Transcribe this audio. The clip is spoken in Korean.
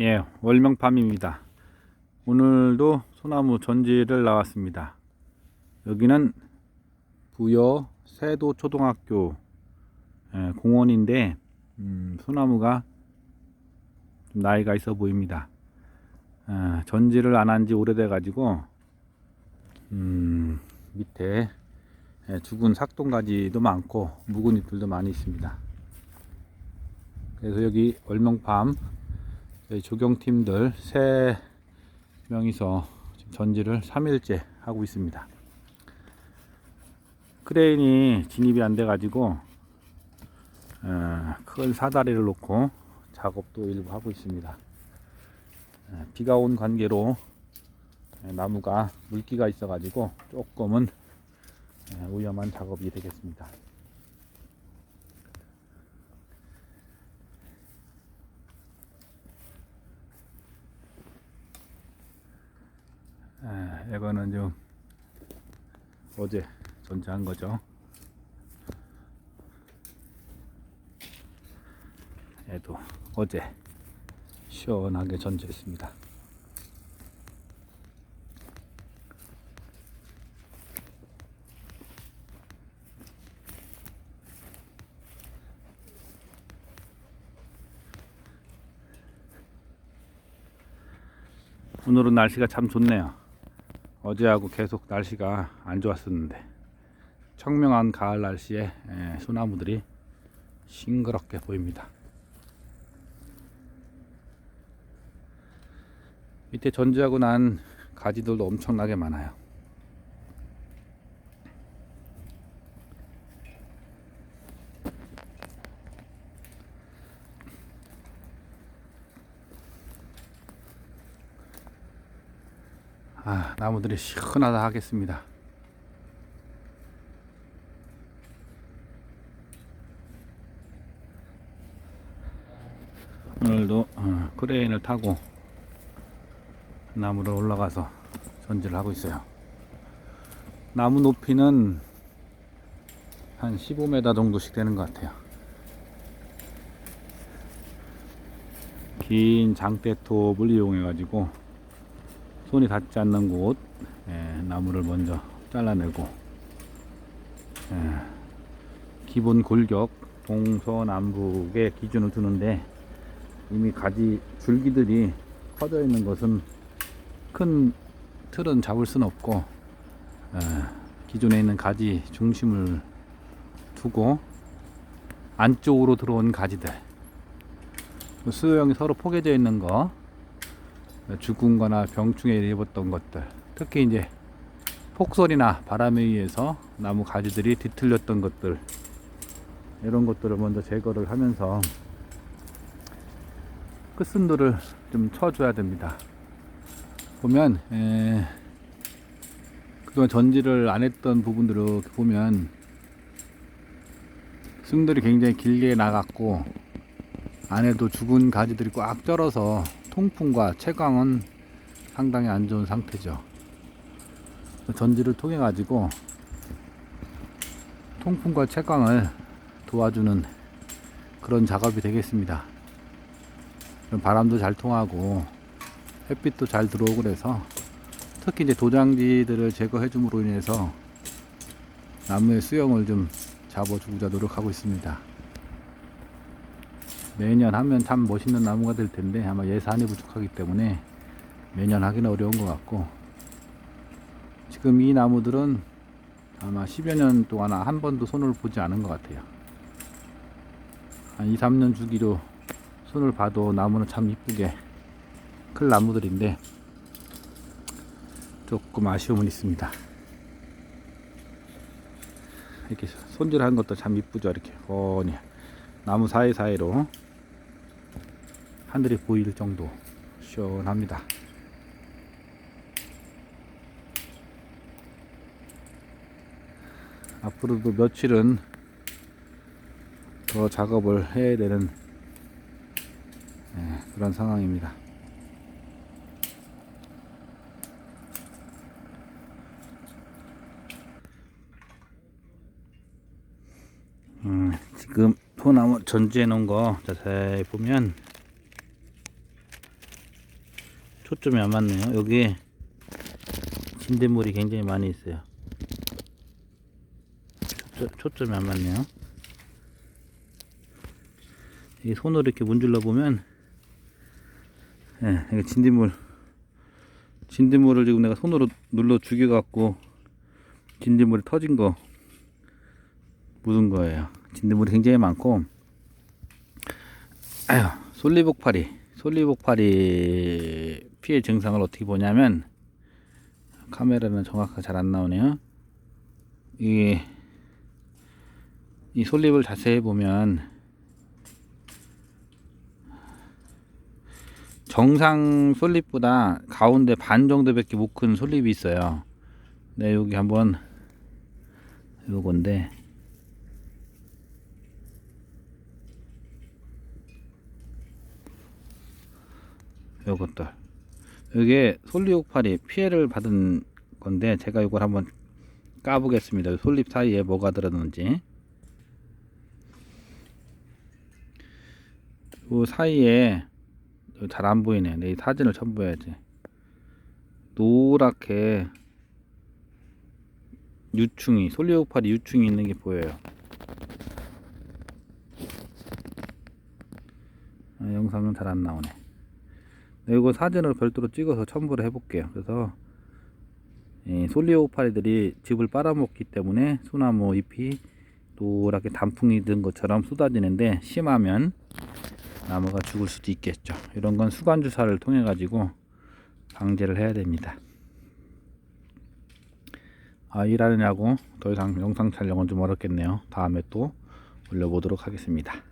예, 월명팜입니다. 오늘도 소나무 전지를 나왔습니다. 여기는 부여 세도 초등학교 예, 공원인데 음, 소나무가 좀 나이가 있어 보입니다. 아, 전지를 안 한 지 오래돼 가지고 음, 밑에 예, 죽은 삭동가지도 많고 묵은 잎들도 많이 있습니다. 그래서 여기 월명팜 저희 조경팀들 세 명이서 전지를 3일째 하고 있습니다. 크레인이 진입이 안 돼 가지고 어, 큰 사다리를 놓고 작업도 일부 하고 있습니다. 어, 비가 온 관계로 어, 나무가 물기가 있어 가지고 조금은 어, 위험한 작업이 되겠습니다. 아, 이거는 좀 어제 전지한 거죠. 얘도 어제 시원하게 전지했습니다. 오늘은 날씨가 참 좋네요. 어제하고 계속 날씨가 안 좋았었는데 청명한 가을 날씨에 예, 소나무들이 싱그럽게 보입니다. 밑에 전지하고 난 가지들도 엄청나게 많아요. 아, 나무들이 시원하다 하겠습니다. 오늘도 어, 크레인을 타고 나무를 올라가서 전지를 하고 있어요. 나무 높이는 한 15m 정도씩 되는 것 같아요. 긴 장대톱을 이용해 가지고 손이 닿지 않는 곳 예, 나무를 먼저 잘라내고 예, 기본 골격 동서남북의 기준을 두는데 이미 가지 줄기들이 커져 있는 것은 큰 틀은 잡을 수는 없고 예, 기존에 있는 가지 중심을 두고 안쪽으로 들어온 가지들. 수영이 서로 포개져 있는 거 죽은 거나 병충해 입었던 것들 특히 이제 폭설이나 바람에 의해서 나무 가지들이 뒤틀렸던 것들 이런 것들을 먼저 제거를 하면서 끝순들을 좀 쳐줘야 됩니다. 보면 에, 그동안 전지를 안 했던 부분들을 보면 순들이 굉장히 길게 나갔고 안에도 죽은 가지들이 꽉 쩔어서 통풍과 채광은 상당히 안 좋은 상태죠. 전지를 통해 가지고 통풍과 채광을 도와주는 그런 작업이 되겠습니다. 바람도 잘 통하고 햇빛도 잘 들어오고 그래서 특히 이제 도장지들을 제거해 줌으로 인해서 나무의 수영을 좀 잡아주고자 노력하고 있습니다. 매년 하면 참 멋있는 나무가 될 텐데 아마 예산이 부족하기 때문에 매년 하기는 어려운 것 같고 지금 이 나무들은 아마 10여 년 동안 한 번도 손을 보지 않은 것 같아요. 한 2, 3년 주기로 손을 봐도 나무는 참 이쁘게 클 나무들인데 조금 아쉬움은 있습니다. 이렇게 손질한 것도 참 이쁘죠. 이렇게 뻔히 나무 사이사이로 하늘이 보일 정도 시원합니다. 앞으로도 며칠은 더 작업을 해야 되는 예, 그런 상황입니다. 음, 지금 소나무 전지해 놓은 거 자세히 보면 초점이 안 맞네요. 여기 진딧물이 굉장히 많이 있어요. 초, 초점 이 안 맞네요. 이 손으로 이렇게 문질러 보면, 예, 이거 진딧물, 진딧물을 지금 내가 손으로 눌러 죽여갖고 진딧물이 터진 거 묻은 거예요. 진딧물이 굉장히 많고, 아휴, 솔리복파리, 솔리복파리 피해 증상을 어떻게 보냐면, 카메라는 정확하게 잘 안 나오네요. 이, 이 솔잎을 자세히 보면, 정상 솔잎보다 가운데 반 정도밖에 못 큰 솔잎이 있어요. 네, 여기 한번 요건데 요것들 이게 솔리옥팔이 피해를 받은 건데 제가 이걸 한번 까보겠습니다. 솔잎 사이에 뭐가 들었는지 요 사이에 잘 안 보이네. 내 사진을 첨부해야지. 노랗게 유충이 솔리오팔이 유충이 있는 게 보여요. 아, 영상은 잘 안 나오네. 네, 이거 사진을 별도로 찍어서 첨부를 해볼게요. 그래서 이 솔리오파리들이 즙을 빨아먹기 때문에 소나무 잎이 노랗게 단풍이 든 것처럼 쏟아지는데 심하면 나무가 죽을 수도 있겠죠. 이런 건 수관 주사를 통해 가지고 방제를 해야 됩니다. 아 일하느냐고 더 이상 영상 촬영은 좀 어렵겠네요. 다음에 또 올려보도록 하겠습니다.